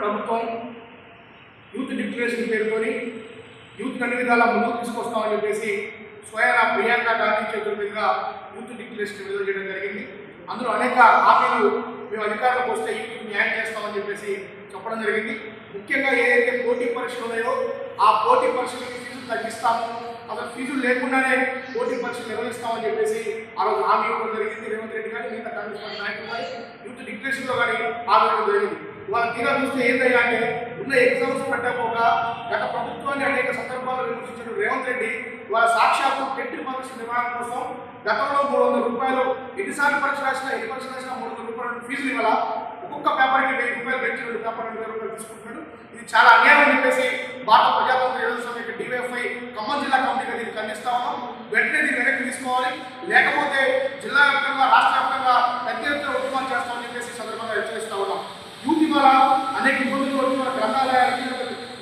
ప్రభుత్వం youth declaration పేరుతోని youth అన్ని విధాలా ముందుకు తీసుకొస్తామని చెప్పేసి స్వయాన ప్రియాంక గాంధీ చేతుల మీదుగా యూత్ డిక్లరేషన్ విడుదల చేయడం జరిగింది. అందులో అనేక హామీలు మేము అధికారంలోకి వస్తే యూత్ న్యాయం చేస్తామని చెప్పేసి చెప్పడం జరిగింది. ముఖ్యంగా ఏదైతే పోటీ పరీక్షలు ఉన్నాయో ఆ పోటీ పరీక్షలకి ఫీజులు తగ్గిస్తాము. అసలు ఫీజులు లేకుండానే పోటీ పరీక్షలు నిర్వహిస్తామని చెప్పేసి ఆ రోజు హామీ ఇవ్వడం జరిగింది. రేవంత్ రెడ్డి గారి మిగతా కాంగ్రెస్ పార్టీ నాయకులు కానీ యూత్ డిక్లరేషన్లో కానీ హామీ ఇవ్వడం జరిగింది. వాళ్ళ తీరా చూస్తే ఏంటయ్యా అంటే ఉన్న ఎగ్జామ్స్ పెట్టకపోక గత ప్రభుత్వాన్ని అనేక సందర్భాల్లో విమర్శించిన రేవంత్ రెడ్డి వాళ్ళ సాక్షాత్తు టెట్ పరీక్ష నిర్వహణ కోసం గతంలో మూడు వందల రూపాయలు ఎన్నిసార్లు పరీక్ష రాసినా ఎన్ని పరీక్ష రాసినా మూడు వందల రూపాయలు ఫీజులు ఇవ్వాల? ఒక్కొక్క పేపర్కి వెయ్యి రూపాయలు పెంచి రెండు పేపర్ రెండు వేల రూపాయలు తీసుకుంటున్నాడు. ఇది చాలా అన్యాయం అని చెప్పేసి భారత ప్రజాతంత్ర ఎదురు డివైఎఫ్ఐ ఖమ్మం జిల్లా కమిటీగా దీన్ని ఖండిస్తా ఉన్నాం. వెంటనే దీన్ని వెనక్కి తీసుకోవాలి. లేకపోతే జిల్లా వ్యాప్తంగా రాష్ట్ర వ్యాప్తంగా పెద్ద ఎత్తున ఉద్యమాలు చేస్తామని చెప్పేసి ఈ సందర్భంగా హెచ్చరిస్తా ఉన్నాం యూత్ ఇవాళ అనేక ఇబ్బందులు పడుతూ వాళ్ళ గ్రంథాలయాలకి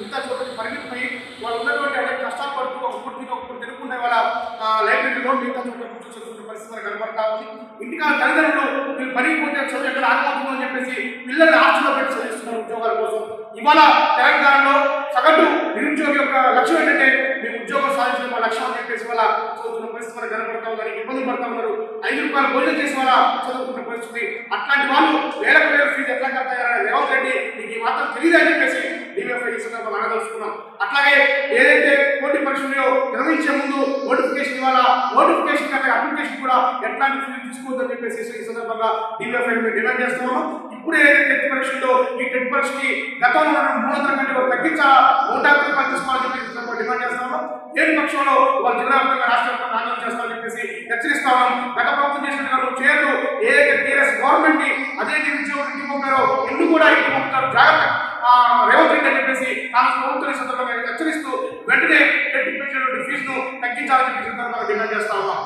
ఇంత చోటకి పరిమితమై వాళ్ళు ఉన్నటువంటి అనేక కష్టాలు పడుతూ ఒక పూట మీద ఒక పూట తిరుగుకునే వాళ్ళ ఆ, లైబ్రరీలో మిగతా చోట్ల కూర్చొని చదువుకునే పరిస్థితి కనబడతా ఉంది. ఇంటికాల తల్లిదండ్రులు వీళ్ళు పనికి చదువు ఎక్కడ ఆగిపోతుందో అని చెప్పేసి పిల్లల్ని హాస్టల్లో పెట్టి చదివిస్తున్నారు ఉద్యోగాల కోసం. ఇవాళ తెలంగాణలో సగటు నిరుద్యోగి యొక్క లక్ష్యం ఏంటంటే మేము ఉద్యోగం సాధించడం మా లక్ష్యం అని చెప్పేసి వాళ్ళ చదువుతున్న పరిస్థితి మనకు కనబడతా ఉందని ఇబ్బందులు పడతా ఉన్నారు. ఐదు రూపాయలు భోజనం చేసి వాళ్ళ చదువుకున్న పరిస్థితి. అట్లాంటి వాళ్ళు వేలకు వేల ఫీజు ఎట్లా కడతాయని రేవంత్ రెడ్డి నీకు ఈ మాత్రం తెలియదు అని చెప్పేసి డిఎఫ్ఐ సందర్భంగా అడగదలుచుకున్నాం అట్లాగే ఏదైతే పోటీ పరీక్షలు నిర్వహించే ముందు నోటిఫికేషన్ ఇవ్వాల? నోటిఫికేషన్ అప్లికేషన్ కూడా ఎట్లాంటి ఫీజు తీసుకోవద్దని చెప్పేసి ఈ సందర్భంగా డిఎఫ్ఐ మేము డిమాండ్ చేస్తున్నాము ఇప్పుడే ఏదైతే టెట్ పరీక్షల్లో ఈ టెట్ పరీక్షకి గతంలో ఉన్న మూడు వందల కంటే కూడా తగ్గించాలా? నూట యాభై రూపాయలు తీసుకోవాలని చెప్పేసి డిమాండ్ చేస్తున్నాము లేని పక్షంలో వాళ్ళు జిల్లా వ్యాప్తంగా రాష్ట్ర వ్యాప్తంగా ఆందోళన చేస్తామని చెప్పేసి హెచ్చరిస్తా ఉన్నాం. గత ప్రభుత్వం చేసినట్టుగా నువ్వు చేయరు ఏ టీఆర్ఎస్ గవర్నమెంట్ని అదే నిరుద్యోగులు ఇంటికి పంపారో ఇల్లు కూడా ఇంటికి పంపుతారు. జాగ్రత్త. రేవంత్ రెడ్డి అని చెప్పేసి కాంగ్రెస్ ప్రభుత్వం ఈ సందర్భంగా హెచ్చరిస్తూ వెంటనే టెట్ పెంచినటువంటి ఫీజును తగ్గించాలని చెప్పి సందర్భంగా డిమాండ్ చేస్తా ఉన్నాం.